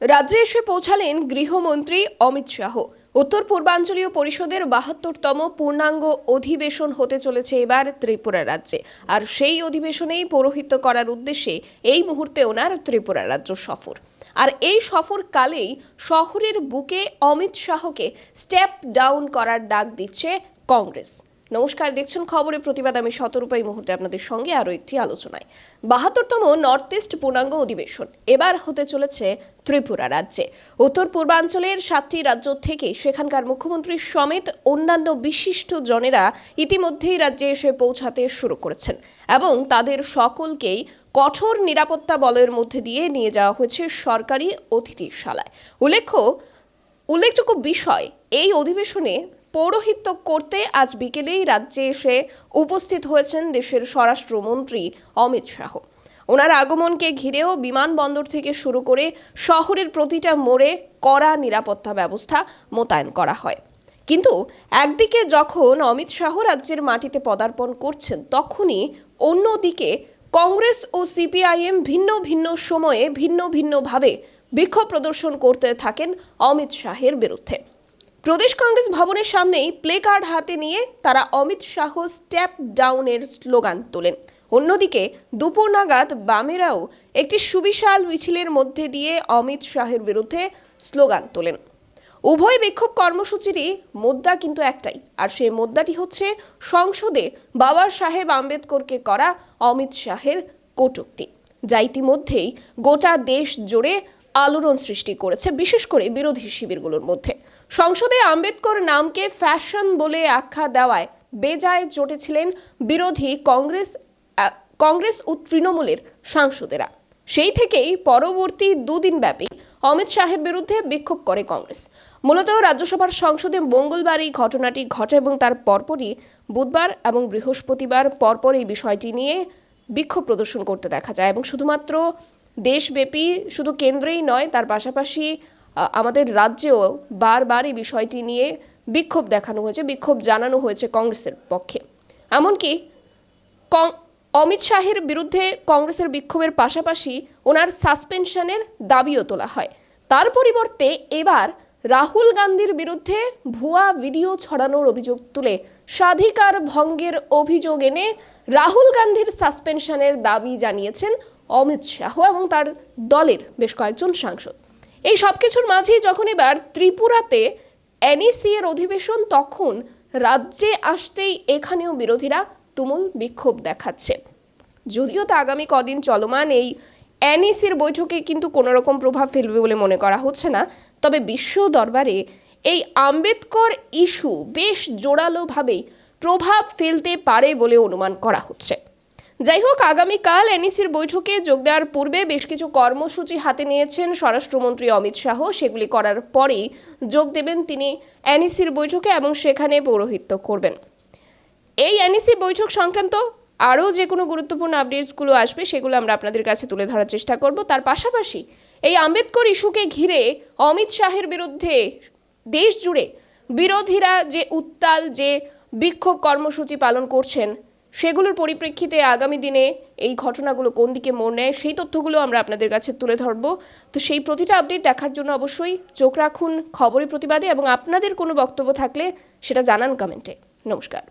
রাজ্যে এসে পৌঁছালেন গৃহমন্ত্রী অমিত শাহ। উত্তর পূর্বাঞ্চলীয় পরিষদের বাহাত্তরতম পূর্ণাঙ্গ অধিবেশন হতে চলেছে এবার ত্রিপুরা রাজ্যে। আর সেই অধিবেশনেই পৌরোহিত্য করার উদ্দেশ্যে এই মুহূর্তে ওনার ত্রিপুরা রাজ্য সফর। আর এই সফর কালেই শহরের বুকে অমিত শাহকে স্টেপ ডাউন করার ডাক দিচ্ছে কংগ্রেস। নমস্কার, দেখছেন খবরের প্রতিবাদ। আমি শতরূপা এই মুহূর্তে আপনাদের সঙ্গে আরও একটি আলোচনায়। বাহাত্তরতম নর্থ ইস্ট পূর্ণাঙ্গ অধিবেশন এবার হতে চলেছে ত্রিপুরা রাজ্যে। উত্তর পূর্বাঞ্চলের সাতটি রাজ্য থেকে সেখানকার মুখ্যমন্ত্রী সমেত অন্যান্য বিশিষ্ট জনেরা ইতিমধ্যেই রাজ্যে এসে পৌঁছাতে শুরু করেছেন এবং তাদের সকলকেই কঠোর নিরাপত্তা বলের মধ্যে দিয়ে নিয়ে যাওয়া হয়েছে সরকারি অতিথিশালায়। উল্লেখ্য, উল্লেখযোগ্য বিষয়, এই অধিবেশনে পৌরোহিত্য করতে আজ বিকেলেই রাজ্যে এসে উপস্থিত হয়েছেন দেশের স্বরাষ্ট্রমন্ত্রী অমিত শাহ। ওনার আগমনকে ঘিরেও বিমানবন্দর থেকে শুরু করে শহরের প্রতিটা মোড়ে কড়া নিরাপত্তা ব্যবস্থা মোতায়েন করা হয়। কিন্তু একদিকে যখন অমিত শাহ রাজ্যের মাটিতে পদার্পণ করছেন, তখনই অন্যদিকে কংগ্রেস ও সিপিআইএম ভিন্ন ভিন্ন সময়ে ভিন্ন ভিন্নভাবে বিক্ষোভ প্রদর্শন করতে থাকেন অমিত শাহের বিরুদ্ধে। প্রদেশ কংগ্রেস ভবনের সামনেই প্লে কার্ড হাতে নিয়ে তারা অমিত শাহ স্টেপ ডাউনের স্লোগান তোলেন। অন্যদিকে দুপুর নাগাদ বামেরাও একটি সুবিশাল মিছিলের মধ্যে দিয়ে অমিত শাহের বিরুদ্ধে স্লোগান তোলেন। উভয় বিক্ষোভ কর্মসূচিরই মুদ্রা কিন্তু একটাই, আর সেই মুদ্রাটি হচ্ছে সংসদে বাবা সাহেব আম্বেদকরকে করা অমিত শাহের কটূক্তি, যা ইতিমধ্যেই গোটা দেশ জুড়ে আলোড়ন সৃষ্টি করেছে, বিশেষ করে বিরোধী শিবিরগুলোর মধ্যে। সংসদে আম্বেদকর নামকে ফ্যাশন বলে আখ্যা দেওয়ায় বেজায় চটেছিলেন বিরোধী কংগ্রেস কংগ্রেস ও তৃণমূলের সাংসদেরা। সেই থেকেই পরবর্তী দুদিন ব্যাপী অমিত শাহের বিরুদ্ধে বিক্ষোভ করে কংগ্রেস। মূলত রাজ্যসভার সংসদে মঙ্গলবার এই ঘটনাটি ঘটে এবং তার পরপরই বুধবার এবং বৃহস্পতিবার পরপর এই বিষয়টি নিয়ে বিক্ষোভ প্রদর্শন করতে দেখা যায় এবং শুধুমাত্র দেশব্যাপী শুধু কেন্দ্রেই নয়, তার পাশাপাশি আমাদের রাজ্যেও বারবার এই বিষয়টি নিয়ে বিক্ষোভ দেখানো হয়েছে, বিক্ষোভ জানানো হয়েছে কংগ্রেসের পক্ষে। এমনকি কং- অমিত শাহের বিরুদ্ধে কংগ্রেসের বিক্ষোভের পাশাপাশি ওনার সাসপেনশনের দাবিও তোলা হয়। তার পরিবর্তে এবার রাহুল গান্ধীর বিরুদ্ধে ভুয়া ভিডিও ছড়ানোর অভিযোগ তুলে স্বাধিকার ভঙ্গের অভিযোগ এনে রাহুল গান্ধীর সাসপেনশনের দাবি জানিয়েছেন অমিত শাহ এবং তার দলের বেশ কয়েকজন সাংসদ। এই সব কিছুর মাঝেই যখন এবার ত্রিপুরাতে এনইসি এর অধিবেশন, তখন রাজ্যে আসতেই এখানেও বিরোধীরা তুমুল বিক্ষোভ দেখাচ্ছে। যদিও তা আগামী কদিন চলমান, এই এনইসির বৈঠকে কিন্তু কোনো রকম প্রভাব ফেলবে বলে মনে করা হচ্ছে না। তবে বিশ্ব দরবারে এই আম্বেদকর ইস্যু বেশ জোরালোভাবেই প্রভাব ফেলতে পারে বলে অনুমান করা হচ্ছে। যাই হোক আগামীকাল এনইসির বৈঠকে যোগ দেওয়ার পূর্বে বেশ কিছু কর্মসূচি হাতে নিয়েছেন স্বরাষ্ট্রমন্ত্রী অমিত শাহ। সেগুলি করার পরেই যোগ দেবেন তিনি এনইসির বৈঠকে এবং সেখানে পৌরোহিত্য করবেন। এই এনইসি বৈঠক সংক্রান্ত আরও যে কোনো গুরুত্বপূর্ণ আপডেটসগুলো আসবে, সেগুলো আমরা আপনাদের কাছে তুলে ধরার চেষ্টা করব। তার পাশাপাশি এই আম্বেদকর ইস্যুকে ঘিরে অমিত শাহের বিরুদ্ধে দেশ জুড়ে বিরোধীরা যে উত্তাল, যে বিক্ষোভ কর্মসূচি পালন করছেন সেগুলোর পরিপ্রেক্ষিতে আগামী দিনে এই ঘটনাগুলো কোন দিকে মোড় নেয়, সেই তথ্যগুলো আমরা আপনাদের কাছে তুলে ধরব। তো সেই প্রতিটা আপডেট দেখার জন্য অবশ্যই চোখ রাখুন খবরের প্রতিবাদে এবং আপনাদের কোনো বক্তব্য থাকলে সেটা জানান কমেন্টে নমস্কার।